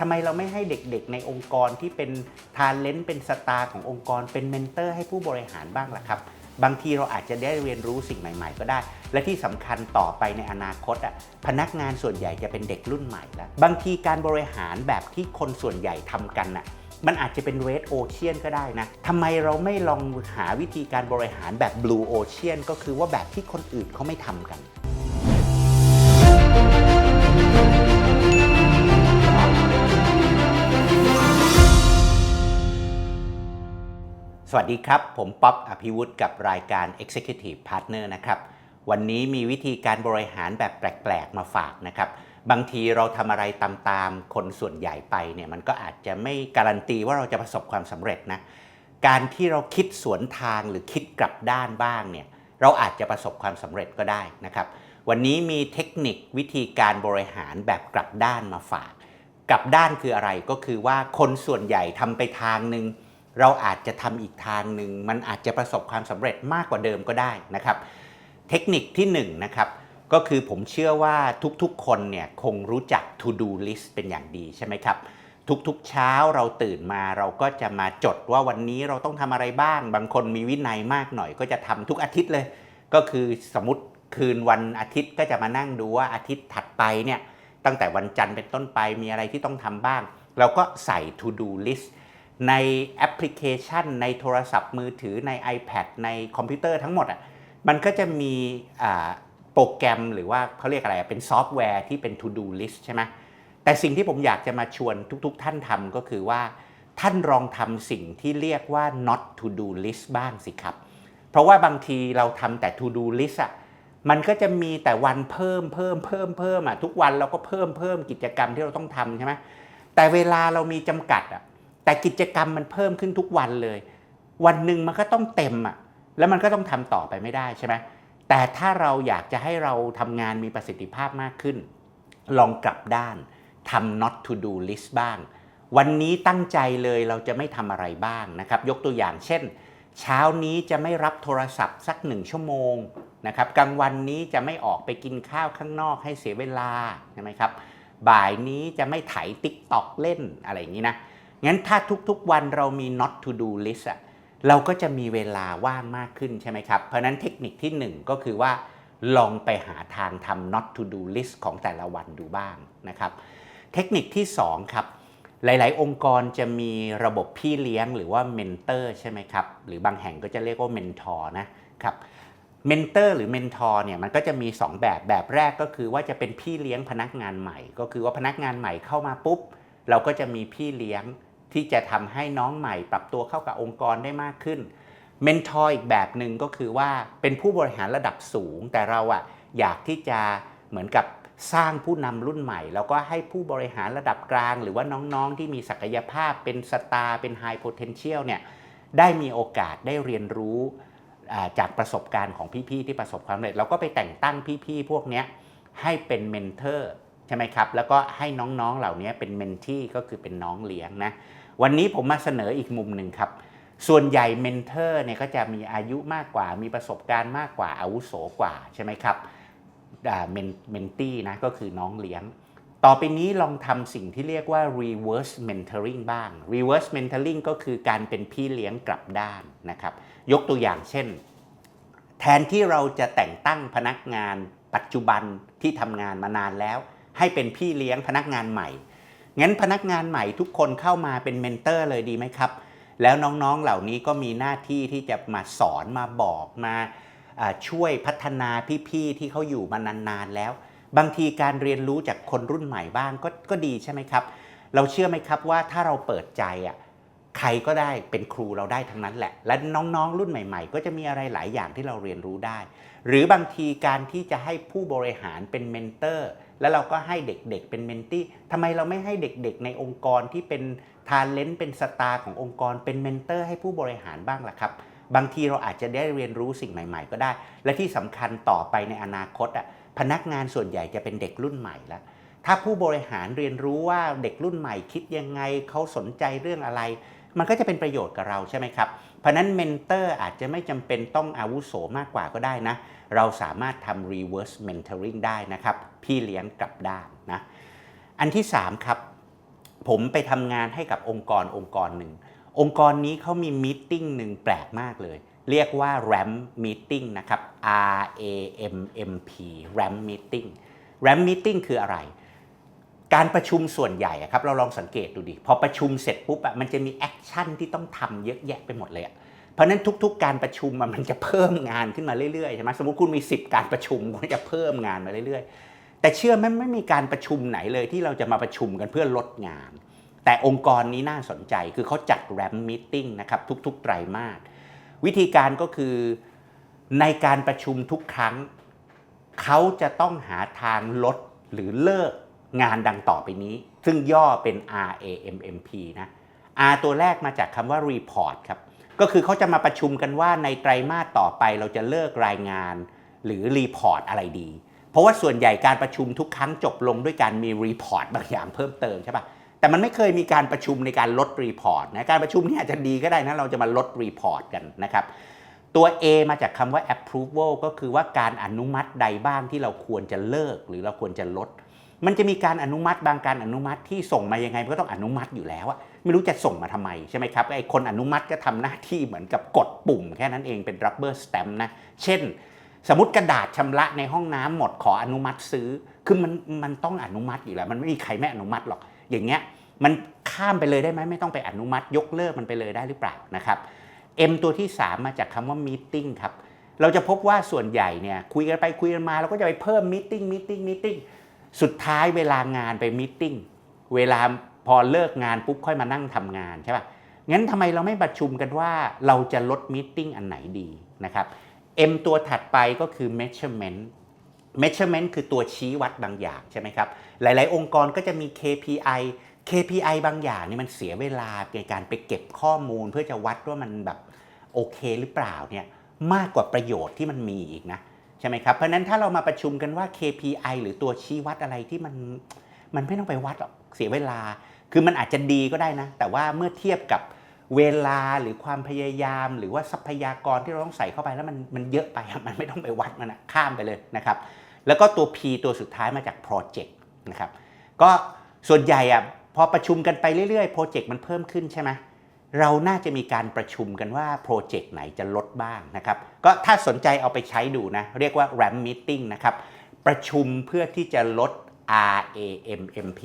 ทำไมเราไม่ให้เด็กๆ ในองค์กรที่เป็นทาเลนต์เป็นสตาร์ขององค์กรเป็นเมนเตอร์ให้ผู้บริหารบ้างล่ะครับ บางทีเราอาจจะได้เรียนรู้สิ่งใหม่ๆ ก็ได้ และที่สำคัญต่อไปในอนาคตอะพนักงานส่วนใหญ่จะเป็นเด็กรุ่นใหม่แล้ว บางทีการบริหารแบบที่คนส่วนใหญ่ทำกันน่ะมันอาจจะเป็นเรดโอเชียนก็ได้นะ ทำไมเราไม่ลองหาวิธีการบริหารแบบบลูโอเชียนก็คือว่าแบบที่คนอื่นเขาไม่ทำกัน สวัสดีครับ ผมป๊อบอภิวุฒิกับรายการ Executive Partner นะครับ วันนี้มีวิธีการบริหารแบบแปลกๆ มาฝากนะครับ บางทีเราทำอะไรตามๆ คนส่วนใหญ่ไปเนี่ยมันก็อาจจะไม่การันตีว่าเราจะประสบความสำเร็จนะ การที่เราคิดสวนทางหรือคิดกลับด้านบ้างเนี่ยเราอาจจะประสบความสำเร็จก็ได้นะครับ วันนี้มีเทคนิควิธีการบริหารแบบกลับด้านมาฝาก กลับด้านคืออะไรก็คือว่าคนส่วนใหญ่ทำไปทางหนึ่ง เราอาจจะทำอีกทางหนึ่งมันอาจจะประสบความสำเร็จมากกว่าเดิมก็ได้นะครับ เทคนิคที่1นงนะครับก็คือผมเชื่อว่าทุกๆ คนเนี่ยคงรู้จัก to do list เป็นอย่างดีใช่ไหมครับ ทุกๆ เช้าเราตื่นมาเราก็จะมาจดว่าวันนี้เราต้องทำอะไรบ้าง บางคนมีวินัยมากหน่อย ก็จะทำทุกอาทิตย์เลย ก็คือสมมติคืนวันอาทิตย์ก็จะมานั่งดูว่าอาทิตย์ถัดไปเนี่ยตั้งแต่วันจันทร์เป็นต้นไปมีอะไรที่ต้องทำบ้าง เราก็ใส่ to do list ในแอปพลิเคชัน ในโทรศัพท์มือถือใน iPad ในคอมพิวเตอร์ทั้งหมดอะมันก็จะมีโปรแกรมหรือว่าเขาเรียกอะไรเป็นซอฟต์แวร์ที่เป็น to do list ใช่ไหมแต่สิ่งที่ผมอยากจะมาชวนทุก ๆ ท่านทำก็คือว่าท่านลองทำสิ่งที่เรียกว่า not to do list บ้างสิครับ เพราะว่าบางทีเราทำแต่ to do list อะมันก็จะมีแต่วันเพิ่มเพิ่มเพิ่มเพิ่มอะทุกวันเราก็เพิ่มเพิ่มกิจกรรมที่เราต้องทำใช่ไหมแต่เวลาเรามีจำกัดอะ แต่กิจกรรมมันเพิ่มขึ้นทุกวันเลย วันหนึ่งมันก็ต้องเต็มอะแล้วมันก็ต้องทำต่อไปไม่ได้ใช่ไหมแต่ถ้าเราอยากจะให้เราทำงานมีประสิทธิภาพมากขึ้น ลองกลับด้านทำ not to do list บ้าง วันนี้ตั้งใจเลยเราจะไม่ทำอะไรบ้างนะครับ ยกตัวอย่างเช่น เช้านี้จะไม่รับโทรศัพท์สักหนึ่งชั่วโมงนะครับกลางวันนี้จะไม่ออกไปกินข้าวข้างนอกให้เสียเวลาใช่ไหมครับ บ่ายนี้จะไม่ไถติ๊กตอกเล่นอะไรอย่างนี้นะ งั้นถ้าทุกๆวันเรามี not to do list อะเราก็จะมีเวลาว่างมากขึ้นใช่ไหมครับ เพราะนั้นเทคนิคที่ 1 ก็คือว่า ลองไปหาทางทำ not to do list ของแต่ละวันดูบ้างนะครับ เทคนิคที่ 2 ครับ หลาย ๆ องค์กรจะมีระบบพี่เลี้ยงหรือว่าเมนเตอร์ใช่ไหมครับ หรือบางแห่งก็จะเรียกว่าเมนทอร์นะครับเมนเตอร์หรือเมนทอร์เนี่ยมันก็จะมี 2 แบบแบบแรกก็คือว่าจะเป็นพี่เลี้ยงพนักงานใหม่ ก็คือว่าพนักงานใหม่เข้ามาปุ๊บ เราก็จะมีพี่เลี้ยง ที่จะทำให้น้องใหม่ปรับตัวเข้ากับองค์กรได้มากขึ้นเมนทอร์อีกแบบหนึ่งก็คือว่าเป็นผู้บริหารระดับสูง แต่เราอะอยากที่จะเหมือนกับสร้างผู้นำรุ่นใหม่ แล้วก็ให้ผู้บริหารระดับกลาง หรือว่าน้องๆที่มีศักยภาพเป็นสตาร์เป็นไฮโพเทนเชียลเนี่ยได้มีโอกาสได้เรียนรู้จากประสบการณ์ของพี่ๆที่ประสบความสำเร็จเราก็ไปแต่งตั้งพี่ๆพวกนี้ให้เป็นเมนเทอร์ใช่ไหมครับ แล้วก็ให้น้องๆเหล่านี้เป็นเมนที่ก็คือเป็นน้องเลี้ยงนะ วันนี้ผมมาเสนออีกมุมหนึ่งครับ ส่วนใหญ่เมนเทอร์เนี่ยก็จะมีอายุมากกว่า มีประสบการณ์มากกว่าอาวุโสกว่าใช่ไหมครับเมนเมนตี้นะก็คือน้องเลี้ยง ต่อไปนี้ลองทำสิ่งที่เรียกว่า reverse mentoring บ้าง reverse mentoring ก็คือการเป็นพี่เลี้ยงกลับด้านนะครับ ยกตัวอย่างเช่น แทนที่เราจะแต่งตั้งพนักงานปัจจุบันที่ทำงานมานานแล้ว ให้เป็นพี่เลี้ยงพนักงานใหม่ งั้นพนักงานใหม่ทุกคนเข้ามาเป็นเมนเตอร์เลยดีไหมครับ แล้วน้องๆเหล่านี้ก็มีหน้าที่ที่จะมาสอนมาบอกมาช่วยพัฒนาพี่ๆที่เขาอยู่มานานๆแล้ว บางทีการเรียนรู้จากคนรุ่นใหม่บ้างก็ก็ดีใช่ไหมครับ เราเชื่อไหมครับว่าถ้าเราเปิดใจอะใครก็ได้เป็นครูเราได้ทั้งนั้นแหละ และน้องๆ รุ่นใหม่ ๆ ก็จะมีอะไรหลายอย่างที่เราเรียนรู้ได้ หรือบางทีการที่จะให้ผู้บริหารเป็นเมนเตอร์ แล้วเราก็ให้เด็กๆเป็นเมนตี้ทำไมเราไม่ให้เด็กๆ ในองค์กรที่เป็นทาเลนต์เป็นสตาร์ขององค์กร เป็นเมนเตอร์ให้ผู้บริหารบ้างล่ะครับ บางทีเราอาจจะได้เรียนรู้สิ่งใหม่ ๆ ก็ได้ และที่สำคัญต่อไปในอนาคตอะพนักงานส่วนใหญ่จะเป็นเด็กรุ่นใหม่แล้วถ้าผู้บริหารเรียนรู้ว่าเด็กรุ่นใหม่คิดยังไงเขาสนใจเรื่องอะไร มันก็จะเป็นประโยชน์กับเราใช่ไหมครับ เพราะฉะนั้นเมนเตอร์อาจจะไม่จำเป็นต้องอาวุโสมากกว่าก็ได้นะ เราสามารถทำ reverse mentoring ได้นะครับ พี่เลี้ยงกลับด้านนะอันที่ 3 ครับ ผมไปทำงานให้กับองค์กรองค์กรหนึ่ง องค์กรนี้เขามีมีตติ้งหนึ่งแปลกมากเลย เรียกว่า RAM Meeting นะครับ R A M M P RAM Meeting RAM Meeting คืออะไร การประชุมส่วนใหญ่ครับเราลองสังเกตดูดิ พอประชุมเสร็จปุ๊บอะมันจะมีแอคชั่นที่ต้องทำเยอะแยะไปหมดเลยอะเพราะนั้นทุก ๆ การประชุมมันจะเพิ่มงานขึ้นมาเรื่อยๆใช่ไหมสมมติคุณมี 10 การประชุมคุณจะเพิ่มงานมาเรื่อยๆ แต่เชื่อไหมไม่มีการประชุมไหนเลยที่เราจะมาประชุมกันเพื่อลดงาน แต่องค์กรนี้น่าสนใจคือเขาจัดแรมมิ팅นะครับทุกๆไตรมาสวิธีการก็คือในการประชุมทุกครั้ง เขาจะต้องหาทางลดหรือเลิกงานดังต่อไปนี้ ซึ่งย่อเป็น RAMMP นะ R ตัวแรกมาจากคำว่า report ครับ ก็คือเขาจะมาประชุมกันว่าในไตรมาสต่อไปเราจะเลิกรายงาน หรือ report อะไรดี ราะว่าส่วนใหญ่การประชุมทุกครั้งจบลงด้วยการมี report บางอย่างเพิ่มเติมใช่ปะแต่มันไม่เคยมีการประชุมในการลด report นะการประชุมนี่อาจจะดีก็ได้นะเราจะมาลด report กันนะครับตัว A มาจากคำว่า approval ก็คือว่าการอนุมัติใดบ้างที่เราควรจะเลิกหรือเราควรจะลด มันจะมีการอนุมัติบางการอนุมัติที่ส่งมายังไงมันก็ต้องอนุมัติอยู่แล้วอะไม่รู้จะส่งมาทำไมใช่ไหมครับไอ้คนอนุมัติก็ทำหน้าที่เหมือนกับกดปุ่มแค่นั้นเองเป็น rubber stamp นะเช่น สมมติกระดาษชำระในห้องน้ำหมดขออนุมัติซื้อ คือมันมันต้องอนุมัติอยู่แล้ว มันไม่มีใครไม่อนุมัติหรอก อย่างเงี้ยมันข้ามไปเลยได้ไหมไม่ต้องไปอนุมัติ ยกเลิกมันไปเลยได้หรือเปล่านะครับ M ตัวที่ 3 มาจากคำว่า meeting ครับ เราจะพบว่าส่วนใหญ่เนี่ยคุยกันไปคุยกันมาเราก็จะไปเพิ่ม meeting meeting meeting สุดท้ายเวลางานไป meeting เวลาพอเลิกงานปุ๊บค่อยมานั่งทำงานใช่ป่ะงั้นทำไมเราไม่ประชุมกันว่าเราจะลด meeting อันไหนดีนะครับ M ตัวถัดไปก็คือ measurement measurement คือตัวชี้วัดบางอย่างใช่ไหมครับ หลาย ๆ องค์กรก็จะมี KPI KPI บางอย่างนี่มันเสียเวลาในการไปเก็บข้อมูล เพื่อจะวัดว่ามันแบบโอเคหรือเปล่าเนี่ยมากกว่าประโยชน์ที่มันมีอีกนะใช่ไหมครับ เพราะนั้นถ้าเรามาประชุมกันว่า KPI หรือตัวชี้วัดอะไรที่มันมันไม่ต้องไปวัดหรอกเสียเวลา คือมันอาจจะดีก็ได้นะ แต่ว่าเมื่อเทียบกับ เวลาหรือความพยายามหรือว่าทรัพยากรที่เราต้องใส่เข้าไปแล้วมันมันเยอะไปมันไม่ต้องไปวัดมันอะข้ามไปเลยนะครับ แล้วก็ตัว P ตัวสุดท้ายมาจาก Project นะครับก็ส่วนใหญ่อะพอประชุมกันไปเรื่อยๆโปรเจกต์มันเพิ่มขึ้นใช่ไหมเราน่าจะมีการประชุมกันว่าโปรเจกต์ไหนจะลดบ้างนะครับก็ถ้าสนใจเอาไปใช้ดูนะ เรียกว่า RAM Meeting นะครับประชุมเพื่อที่จะลด RAMMP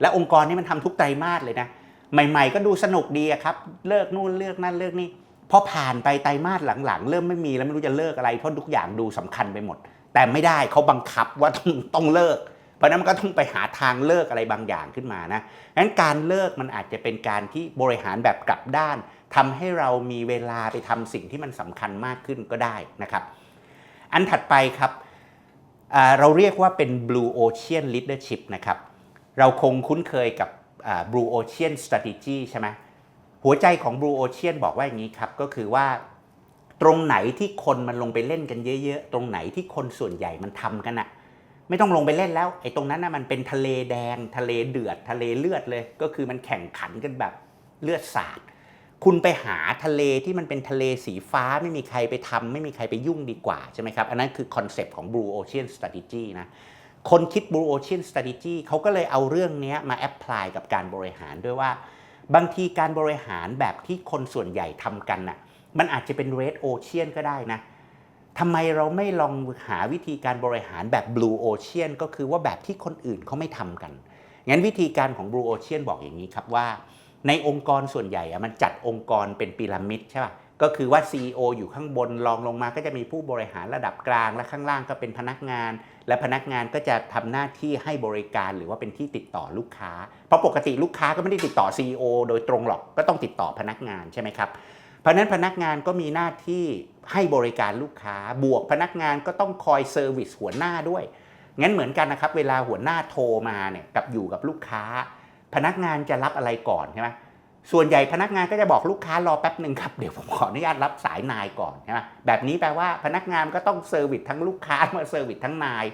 และองค์กรนี้มันทำทุกไตรมาสเลยนะ ใหม่ๆ ก็ดูสนุกดีครับ เลิกนู่นเลิกนั่นเลิกนี่พอผ่านไปไตรมาสหลังๆ เริ่มไม่มีแล้วไม่รู้จะเลิกอะไรเพราะทุกอย่างดูสำคัญไปหมด แต่ไม่ได้เขาบังคับว่าต้องต้องเลิก เพราะนั้นมันก็ต้องไปหาทางเลิกอะไรบางอย่างขึ้นมานะงั้นการเลิกมันอาจจะเป็นการที่บริหารแบบกลับด้านทำให้เรามีเวลาไปทำสิ่งที่มันสำคัญมากขึ้นก็ได้นะครับ อันถัดไปครับเราเรียกว่าเป็น Blue Ocean Leadership นะครับ เราคงคุ้นเคยกับ Blue Ocean Strategy ใช่ไหมหัวใจของ Blue Ocean บอกว่าอย่างนี้ครับ ก็คือว่าตรงไหนที่คนมันลงไปเล่นกันเยอะ ๆ ตรงไหนที่คนส่วนใหญ่มันทำกันอะไม่ต้องลงไปเล่นแล้ว ไอ้ตรงนั้นนะมันเป็นทะเลแดง ทะเลเดือด ทะเลเลือดเลย ก็คือมันแข่งขันกันแบบเลือดสาดคุณไปหาทะเลที่มันเป็นทะเลสีฟ้าไม่มีใครไปทำไม่มีใครไปยุ่งดีกว่าใช่ไหมครับ อันนั้นคือคอนเซปต์ของ Blue Ocean Strategy นะ คนคิด Blue Ocean Strategy เขาก็เลยเอาเรื่องนี้มาแอพพลายกับการบริหารด้วยว่า บางทีการบริหารแบบที่คนส่วนใหญ่ทำกันน่ะมันอาจจะเป็น Red Ocean ก็ได้นะทำไมเราไม่ลองหาวิธีการบริหารแบบ Blue Ocean ก็คือว่าแบบที่คนอื่นเขาไม่ทำกัน งั้นวิธีการของ Blue Ocean บอกอย่างนี้ครับว่า ในองค์กรส่วนใหญ่อะมันจัดองค์กรเป็นพีระมิดใช่ป่ะ ก็คือว่า CEO อยู่ข้างบนรองลงมาก็จะมีผู้บริหารระดับกลาง และข้างล่างก็เป็นพนักงาน และพนักงานก็จะทำหน้าที่ให้บริการหรือว่าเป็นที่ติดต่อลูกค้า เพราะปกติลูกค้าก็ไม่ได้ติดต่อ CEO โดยตรงหรอกก็ต้องติดต่อพนักงานใช่ไหมครับเพราะนั้นพนักงานก็มีหน้าที่ให้บริการลูกค้า บวกพนักงานก็ต้องคอยเซอร์วิสหัวหน้าด้วย งั้นเหมือนกันนะครับ เวลาหัวหน้าโทรมาเนี่ยกับอยู่กับลูกค้า พนักงานจะรับอะไรก่อนใช่ไหม ส่วนใหญ่พนักงานก็จะบอกลูกค้ารอแป๊บหนึ่งครับ เดี๋ยวผมขออนุญาตรับสายนายก่อนใช่ไหมแบบนี้แปลว่าพนักงานก็ต้องเซอร์วิสทั้งลูกค้ามาเซอร์วิสทั้งนาย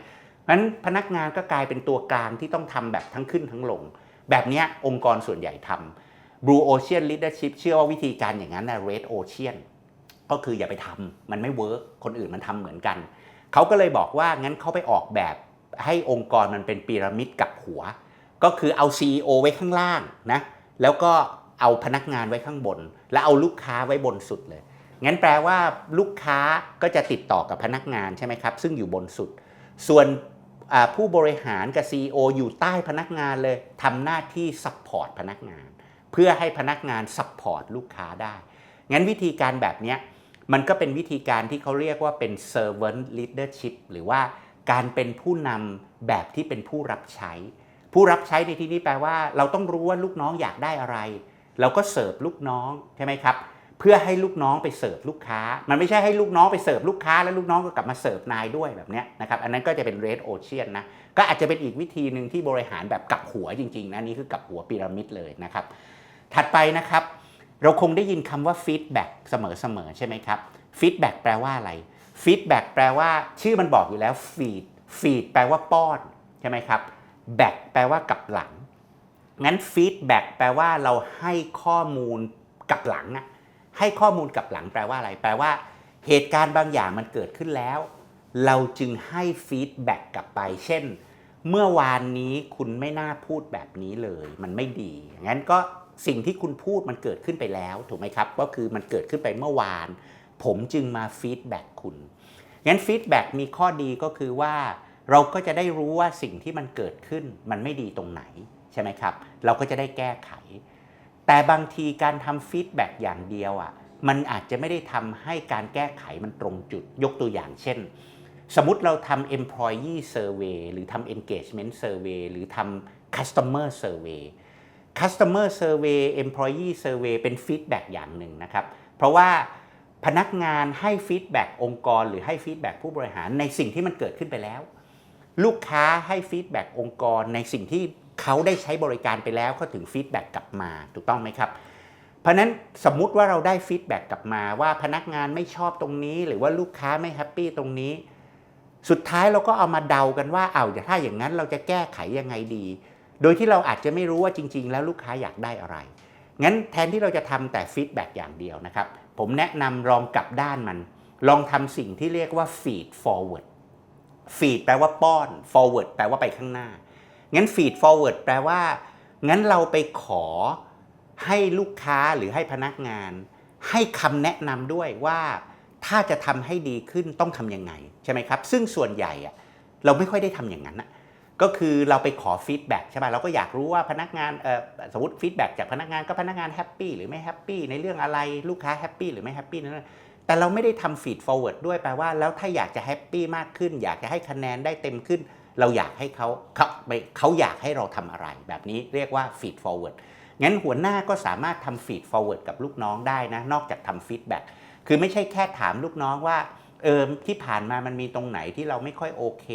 เพราะฉะนั้นพนักงานก็กลายเป็นตัวกลางที่ต้องทำแบบทั้งขึ้นทั้งลง แบบนี้องค์กรส่วนใหญ่ทำ Blue Ocean Leadership เชื่อว่าวิธีการอย่างนั้นนะ Red Ocean ก็คืออย่าไปทำมันไม่เวิร์กคนอื่นมันทำเหมือนกัน เขาก็เลยบอกว่างั้นเขาไปออกแบบให้องค์กรมันเป็นพีระมิดกับหัว ก็คือเอา CEO ไว้ข้างล่างนะแล้วก็ เอาพนักงานไว้ข้างบน แล้วเอาลูกค้าไว้บนสุดเลย งั้นแปลว่าลูกค้าก็จะติดต่อกับพนักงานใช่ไหมครับ ซึ่งอยู่บนสุด ส่วนผู้บริหารกับ CEO อยู่ใต้พนักงานเลยทำหน้าที่ซัพพอร์ตพนักงาน เพื่อให้พนักงานซัพพอร์ตลูกค้าได้ งั้นวิธีการแบบนี้มันก็เป็นวิธีการที่เขาเรียกว่าเป็น servant leadership หรือว่าการเป็นผู้นำแบบที่เป็นผู้รับใช้ ผู้รับใช้ในที่นี้แปลว่า เราต้องรู้ว่าลูกน้องอยากได้อะไร เราก็เสิร์ฟลูกน้องใช่ไหมครับเพื่อให้ลูกน้องไปเสิร์ฟลูกค้า มันไม่ใช่ให้ลูกน้องไปเสิร์ฟลูกค้า แล้วลูกน้องก็กลับมาเสิร์ฟนายด้วยแบบนี้นะครับอันนั้นก็จะเป็น red ocean นนะก็อาจจะเป็นอีกวิธีหนึ่งที่บริหารแบบกับหัวจริงๆนะนี่คือกับหัวพีระมิดเลยนะครับถัดไปนะครับเราคงได้ยินคำว่า feedback เสมอๆใช่ไหมครับ feedback แปลว่าอะไร feedback แปลว่าชื่อมันบอกอยู่แล้ว feed feed แปลว่าป้อนใช่ไหมครับ back แปลว่ากลับหลัง งั้น feedback แปลว่าเราให้ข้อมูลกลับหลังอะให้ข้อมูลกลับหลังแปลว่าอะไร แปลว่า เหตุการณ์บางอย่างมันเกิดขึ้นแล้ว เราจึงให้ feedback กลับไป เช่น เมื่อวานนี้คุณไม่น่าพูดแบบนี้เลย มันไม่ดี งั้นก็สิ่งที่คุณพูดมันเกิดขึ้นไปแล้ว ถูกไหมครับ ก็คือมันเกิดขึ้นไปเมื่อวาน ผมจึงมาฟีดแบ็กคุณ งั้นฟีดแบ็กมีข้อดีก็คือว่า เราก็จะได้รู้ว่าสิ่งที่มันเกิดขึ้นมันไม่ดีตรงไหน ใช่ไหมครับ เราก็จะได้แก้ไข แต่บางทีการทำฟีดแบ็กอย่างเดียวอะมันอาจจะไม่ได้ทำให้การแก้ไขมันตรงจุดยกตัวอย่างเช่น สมมติเราทำ employee survey หรือทำ engagement survey หรือทำ customer survey customer survey employee survey เป็น feedback อย่างหนึ่งนะครับ เพราะว่าพนักงานให้ feedback องค์กร หรือให้ feedback ผู้บริหารในสิ่งที่มันเกิดขึ้นไปแล้ว ลูกค้าให้ feedback องค์กรในสิ่งที่ เขาได้ใช้บริการไปแล้วเขาถึง feedback กลับมาถูกต้องไหมครับ เพราะนั้นสมมุติว่าเราได้ feedback กลับมาว่าพนักงานไม่ชอบตรงนี้ หรือว่าลูกค้าไม่แฮปปี้ตรงนี้ สุดท้ายเราก็เอามาเดากันว่าเอาถ้าอย่างนั้นเราจะแก้ไขยังไงดี โดยที่เราอาจจะไม่รู้ว่าจริง ๆ แล้วลูกค้าอยากได้อะไรงั้นแทนที่เราจะทำแต่ฟีดแบ็กอย่างเดียวนะครับ ผมแนะนำลองกลับด้านมัน ลองทำสิ่งที่เรียกว่า feed forward feed แปลว่าป้อน forward แปลว่าไปข้างหน้า งั้น feed forward แปลว่า งั้นเราไปขอให้ลูกค้าหรือให้พนักงาน ให้คำแนะนำด้วยว่าถ้าจะทำให้ดีขึ้นต้องทำยังไง ใช่ไหมครับ ซึ่งส่วนใหญ่อะเราไม่ค่อยได้ทำอย่างนั้นอะก็คือเราไปขอฟีดแบ็กใช่ไหมเราก็อยากรู้ว่าพนักงานเออสมมติฟีดแบ็กจากพนักงานก็พนักงานแฮปปี้หรือไม่แฮปปี้ในเรื่องอะไรลูกค้าแฮปปี้หรือไม่แฮปปี้นั่นแต่เราไม่ได้ทำฟีด forward ด้วยแปลว่าแล้วถ้าอยากจะแฮปปี้มากขึ้น อยากจะให้คะแนนได้เต็มขึ้น เราอยากให้เขาเขาเขาอยากให้เราทำอะไร แบบนี้เรียกว่า feed forward งั้นหัวหน้าก็สามารถทำ feed forward กับลูกน้องได้นะ นอกจากทำ feedback คือไม่ใช่แค่ถามลูกน้องว่าเออที่ผ่านมามันมีตรงไหนที่เราไม่ค่อยโอเค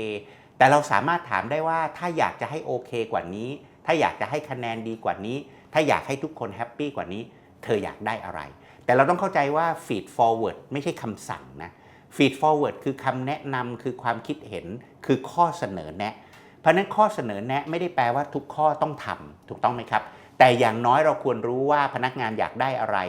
แต่เราสามารถถามได้ว่าถ้าอยากจะให้โอเคกว่านี้ ถ้าอยากจะให้คะแนนดีกว่านี้ ถ้าอยากให้ทุกคนแฮปปี้กว่านี้ เธออยากได้อะไร แต่เราต้องเข้าใจว่า feed forward ไม่ใช่คำสั่งนะ feed forward คือคำแนะนำคือความคิดเห็นคือข้อเสนอแนะ เพราะนั้นข้อเสนอแนะไม่ได้แปลว่าทุกข้อต้องทำถูกต้องไหมครับ แต่อย่างน้อยเราควรรู้ว่าพนักงานอยากได้อะไร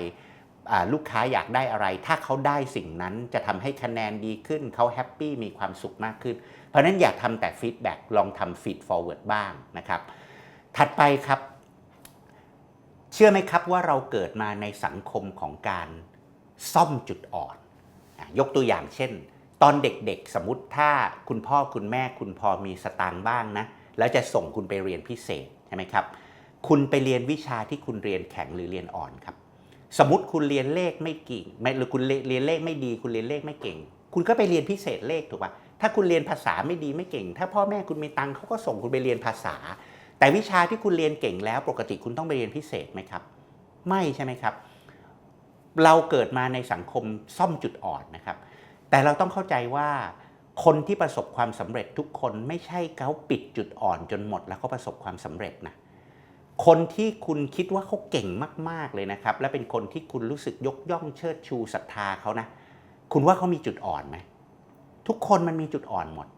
ลูกค้าอยากได้อะไร ถ้าเขาได้สิ่งนั้นจะทำให้คะแนนดีขึ้น เขาแฮปปี้มีความสุขมากขึ้น เพราะนั้นอย่าทำแต่ฟีดแบ็กลองทำฟีดฟอร์เวิร์ดบ้างนะครับ ถัดไปครับ เชื่อไหมครับว่าเราเกิดมาในสังคมของการซ่อมจุดอ่อน ยกตัวอย่างเช่น ตอนเด็กๆ สมมติถ้าคุณพ่อคุณแม่คุณพอมีสตางค์บ้างนะ แล้วจะส่งคุณไปเรียนพิเศษใช่ไหมครับ คุณไปเรียนวิชาที่คุณเรียนแข็งหรือเรียนอ่อนครับ สมมติคุณเรียนเลขไม่เก่งไม่หรือคุณเรียนเลขไม่ดี คุณเรียนเลขไม่เก่ง คุณก็ไปเรียนพิเศษเลขถูกปะถ้าคุณเรียนภาษาไม่ดีไม่เก่ง ถ้าพ่อแม่คุณมีตังค์เขาก็ส่งคุณไปเรียนภาษา แต่วิชาที่คุณเรียนเก่งแล้วปกติคุณต้องไปเรียนพิเศษไหมครับ ไม่ใช่ไหมครับ เราเกิดมาในสังคมซ่อมจุดอ่อนนะครับ แต่เราต้องเข้าใจว่าคนที่ประสบความสำเร็จทุกคนไม่ใช่เขาปิดจุดอ่อนจนหมด แล้วเขาประสบความสำเร็จนะคนที่คุณคิดว่าเขาเก่งมาก ๆ เลยนะครับ และเป็นคนที่คุณรู้สึกยกย่องเชิดชูศรัทธาเขานะ คุณว่าเขามีจุดอ่อนไหมทุกคนมันมีจุดอ่อนหมด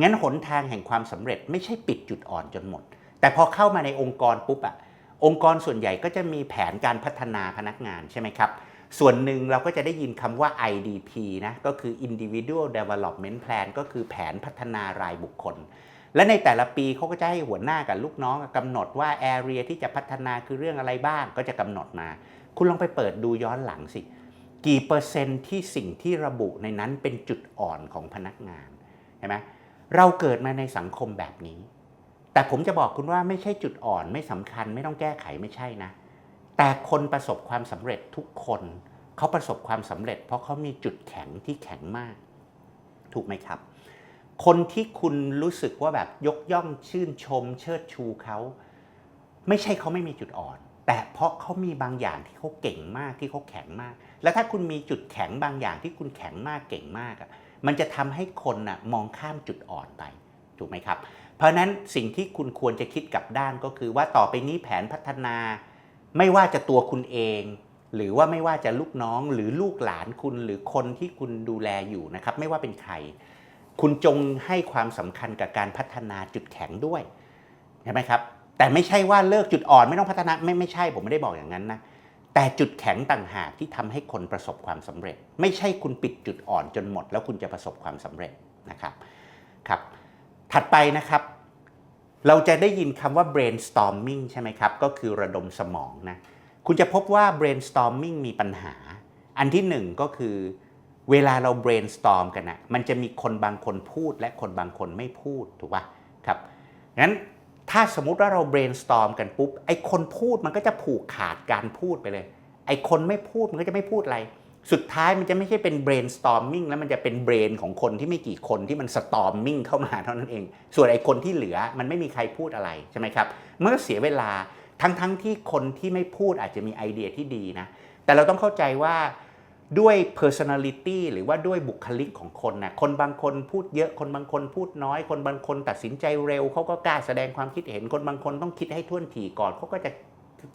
งั้นหนทางแห่งความสำเร็จไม่ใช่ปิดจุดอ่อนจนหมด แต่พอเข้ามาในองค์กรปุ๊บอะองค์กรส่วนใหญ่ก็จะมีแผนการพัฒนาพนักงานใช่ไหมครับ ส่วนหนึ่งเราก็จะได้ยินคำว่า IDP นะ ก็คือ Individual Development Plan ก็คือแผนพัฒนารายบุคคล และในแต่ละปีเขาก็จะให้หัวหน้ากับลูกน้องกำหนดว่าแอเรียที่จะพัฒนาคือเรื่องอะไรบ้าง ก็จะกำหนดมา คุณลองไปเปิดดูย้อนหลังสิ กี่เปอร์เซ็นต์ที่สิ่งที่ระบุในนั้นเป็นจุดอ่อนของพนักงานเห็นไหมเราเกิดมาในสังคมแบบนี้ แต่ผมจะบอกคุณว่าไม่ใช่จุดอ่อนไม่สำคัญไม่ต้องแก้ไขไม่ใช่นะ แต่คนประสบความสำเร็จทุกคนเขาประสบความสำเร็จ เพราะเขามีจุดแข็งที่แข็งมาก ถูกไหมครับ คนที่คุณรู้สึกว่าแบบยกย่องชื่นชม เชิดชูเขาไม่ใช่เขาไม่มีจุดอ่อน แต่เพราะเขามีบางอย่างที่เขาเก่งมากที่เขาแข็งมาก แล้วถ้าคุณมีจุดแข็งบางอย่างที่คุณแข็งมากเก่งมากอะมันจะทำให้คนน่ะมองข้ามจุดอ่อนไปถูกไหมครับ เพราะฉะนั้นสิ่งที่คุณควรจะคิดกับด้านก็คือว่าต่อไปนี้แผนพัฒนา ไม่ว่าจะตัวคุณเอง หรือว่าไม่ว่าจะลูกน้องหรือลูกหลานคุณหรือคนที่คุณดูแลอยู่นะครับ ไม่ว่าเป็นใคร คุณจงให้ความสำคัญกับการพัฒนาจุดแข็งด้วยใช่ไหมครับ แต่ไม่ใช่ว่าเลิกจุดอ่อนไม่ต้องพัฒนาไม่ไม่ใช่ผมไม่ได้บอกอย่างนั้นนะแต่จุดแข็งต่างหากที่ทำให้คนประสบความสำเร็จ ไม่ใช่คุณปิดจุดอ่อนจนหมด แล้วคุณจะประสบความสำเร็จนะครับครับ ถัดไปนะครับ เราจะได้ยินคำว่า brainstorming ใช่ไหมครับ ก็คือระดมสมองนะ คุณจะพบว่า brainstorming มีปัญหา อันที่หนึ่งก็คือเวลาเรา brainstorm กันนะมันจะมีคนบางคนพูดและคนบางคนไม่พูดถูกปะครับงั้นถ้าสมมุติว่าเรา brainstorm กันปุ๊บไอ้คนพูดมันก็จะผูกขาดการพูดไปเลย ไอ้คนไม่พูดมันก็จะไม่พูดอะไร สุดท้ายมันจะไม่ใช่เป็น brainstorming แล้วมันจะเป็น brain ของคนที่ไม่กี่คนที่มัน storming เข้ามาเท่านั้นเอง ส่วนไอ้คนที่เหลือมันไม่มีใครพูดอะไรใช่ไหมครับเมื่อเสียเวลาทั้งๆทที่คนที่ไม่พูดอาจจะมีไอเดียที่ดีนะ แต่เราต้องเข้าใจว่าด้วย personality หรือว่าด้วยบุคลิกของคนนะคนบางคนพูดเยอะ คนบางคนพูดน้อย คนบางคนตัดสินใจเร็ว เขาก็กล้าแสดงความคิดเห็น คนบางคนต้องคิดให้ท่วนถี่ก่อน เขาก็จะ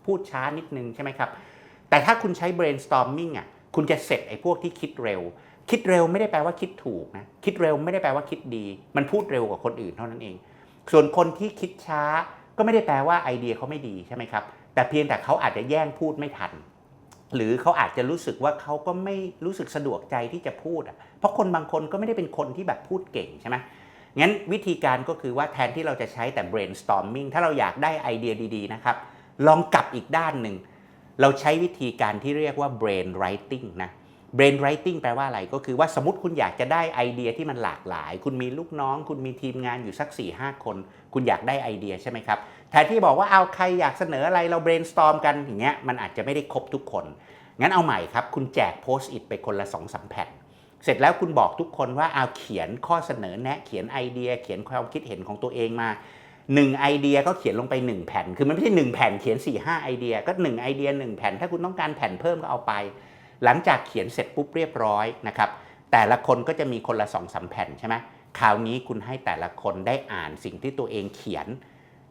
พูดช้านิดนึงใช่ไหมครับ แต่ถ้าคุณใช้ brainstorming อะ คุณจะเสร็จไอ้พวกที่คิดเร็ว คิดเร็วไม่ได้แปลว่าคิดถูกนะคิดเร็วไม่ได้แปลว่าคิดดี มันพูดเร็วกว่าคนอื่นเท่านั้นเอง ส่วนคนที่คิดช้าก็ไม่ได้แปลว่าไอเดียเขาไม่ดีใช่ไหมครับแต่เพียงแต่เขาอาจจะแย่งพูดไม่ทัน หรือเขาอาจจะรู้สึกว่าเขาก็ไม่รู้สึกสะดวกใจที่จะพูดอะเพราะคนบางคนก็ไม่ได้เป็นคนที่แบบพูดเก่งใช่ไหมงั้นวิธีการก็คือว่าแทนที่เราจะใช้แต่ brainstorming ถ้าเราอยากได้ไอเดียดีๆนะครับลองกลับอีกด้านหนึ่ง เราใช้วิธีการที่เรียกว่า brain writing นะ brain writing แปลว่าอะไรก็คือว่าสมมติคุณอยากจะได้ไอเดียที่มันหลากหลาย คุณมีลูกน้อง คุณมีทีมงานอยู่สัก4 5คน คุณอยากได้ไอเดียใช่ไหมครับแทนที่บอกว่าเอาใครอยากเสนออะไรเรา brainstorm กันอย่างเงี้ยมันอาจจะไม่ได้ครบทุกคน งั้นเอาใหม่ครับ คุณแจกโพสต์อิทไปคนละ2อสแผ่นเสร็จแล้วคุณบอกทุกคนว่าเอาเขียนข้อเสนอแนะเขียนไอเดีย เขียนความคิดเห็นของตัวเองมา 1ไอเดียก็เขียนลงไป 1 แผ่น คือมันไม่ใช่1แผ่นเขียน 4 5 ไอเดีย ก็ 1 ไอเดีย 1 แผ่น ถ้าคุณต้องการแผ่นเพิ่มก็เอาไป หลังจากเขียนเสร็จปุ๊บเรียบร้อยนะครับ แต่ละคนก็จะมีคนละ2อสแผ่นใช่ไหมคราวนี้คุณให้แต่ละคนได้อ่านสิ่งที่ตัวเองเขียน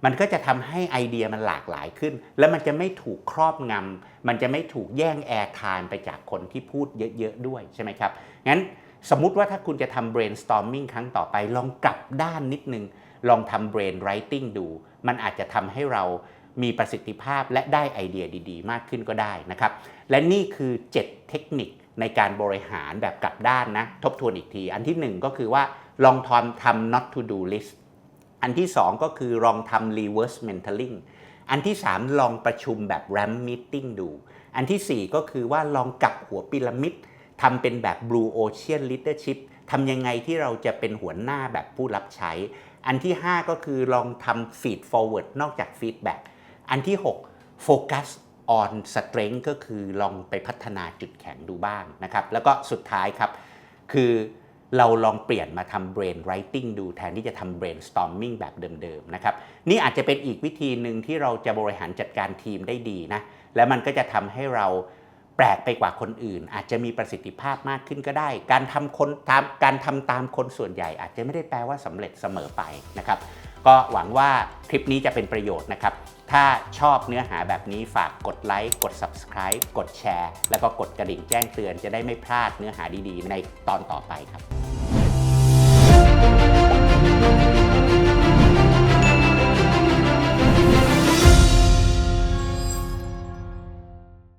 มันก็จะทำให้ไอเดียมันหลากหลายขึ้น แล้วมันจะไม่ถูกครอบงำมันจะไม่ถูกแย่งแอร์ไทม์ไปจากคนที่พูดเยอะๆด้วยใช่ไหมครับ งั้นสมมุติว่าถ้าคุณจะทำ brainstorming ครั้งต่อไปลองกลับด้านนิดนึง ลองทำ brain writing ดู มันอาจจะทำให้เรามีประสิทธิภาพและได้ไอเดียดีๆ มากขึ้นก็ได้นะครับ และนี่คือ 7 เทคนิคในการบริหารแบบกลับด้านนะ ทบทวนอีกที อันที่ 1 ก็คือว่าลองทำทำ not to do list อันที่ 2 ก็คือลองทำ reverse mentoring อันที่ 3 ลองประชุมแบบ RAM meeting ดู อันทีสี่4 ก็คือว่าลองกลับหัวพีระมิดทำเป็นแบบ blue ocean leadership ทำยังไงที่เราจะเป็นหัวหน้าแบบผู้รับใช้ อันที่ 5 ก็คือลองทำ feed forward นอกจาก feedback อันที่ 6 focus on strength ก็คือลองไปพัฒนาจุดแข็งดูบ้างนะครับ แล้วก็สุดท้ายครับ คือเราลองเปลี่ยนมาทำ brain writing ดูแทนที่จะทำ brainstorming แบบเดิมๆนะครับ นี่อาจจะเป็นอีกวิธีหนึ่งที่เราจะบริหารจัดการทีมได้ดีนะ และมันก็จะทำให้เรา แปลกไปกว่าคนอื่น อาจจะมีประสิทธิภาพมากขึ้นก็ได้ การทำคนตามการทำตามคนส่วนใหญ่ อาจจะไม่ได้แปลว่าสำเร็จเสมอไปนะครับ ก็หวังว่าคลิปนี้จะเป็นประโยชน์นะครับ ถ้าชอบเนื้อหาแบบนี้ฝากกดไลค์กด Subscribe กดแชร์ แล้วก็กดกระดิ่งแจ้งเตือนจะได้ไม่พลาดเนื้อหาดีๆ ในตอนต่อไปครับ